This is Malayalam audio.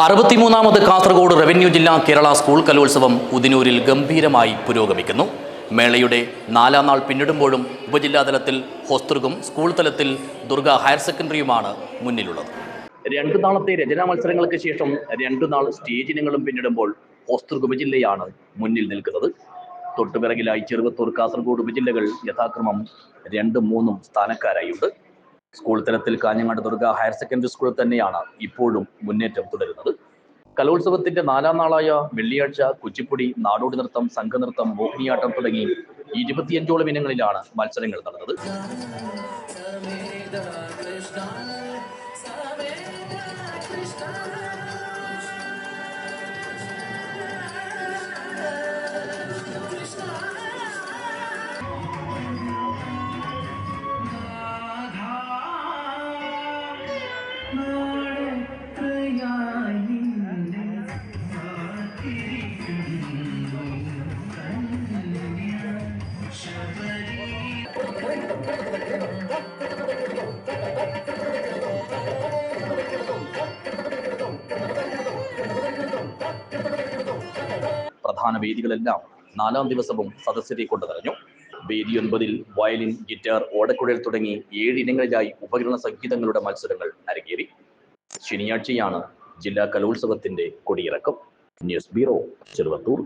അറുപത്തിമൂന്നാമത് കാസർഗോഡ് റവന്യൂ ജില്ലാ കേരള സ്കൂൾ കലോത്സവം ഉദിനൂരിൽ ഗംഭീരമായി പുരോഗമിക്കുന്നു. മേളയുടെ നാലാം നാൾ പിന്നിടുമ്പോഴും ഉപജില്ലാതലത്തിൽ ഹോസ്തൃകും സ്കൂൾ തലത്തിൽ ദുർഗ ഹയർ സെക്കൻഡറിയുമാണ് മുന്നിലുള്ളത്. രണ്ടു നാളത്തെ രചനാ മത്സരങ്ങൾക്ക് ശേഷം രണ്ടു നാൾ സ്റ്റേജ് ഇനങ്ങളും പിന്നിടുമ്പോൾ ഹോസ്തൃക് ഉപജില്ലയാണ് മുന്നിൽ നിൽക്കുന്നത്. തൊട്ടുപിറകിലായി ചെറുവത്തൂർ കാസർഗോഡ് ഉപജില്ലകൾ യഥാക്രമം രണ്ടും മൂന്നും സ്ഥാനക്കാരായുണ്ട് സ്കൂൾ തലത്തിൽ കാഞ്ഞങ്ങാട് ദുർഗ ഹയർ സെക്കൻഡറി സ്കൂളിൽ തന്നെയാണ് ഇപ്പോഴും മുന്നേറ്റം തുടരുന്നത്. കലോത്സവത്തിന്റെ നാലാം നാളായ വെള്ളിയാഴ്ച കുച്ചിപ്പുടി നാടോടി നൃത്തം സംഘനൃത്തം മോഹിനിയാട്ടം തുടങ്ങി ഇരുപത്തിയഞ്ചോളം ഇനങ്ങളിലാണ് മത്സരങ്ങൾ നടന്നത്. പ്രധാന വേദികളെല്ലാം നാലാം ദിവസവും സദസ്യതയെ കൊണ്ട് നിറഞ്ഞു വേദി ഒൻപതിൽ വയലിൻ ഗിറ്റാർ ഓടക്കുഴൽ തുടങ്ങി ഏഴ് ഇനങ്ങളിലായി ഉപകരണ സംഗീതങ്ങളുടെ മത്സരങ്ങൾ അരങ്ങേറി. ശനിയാഴ്ചയാണ് ജില്ലാ കലോത്സവത്തിന്റെ കൊടിയിറക്കം. News bureau Cheruvathur.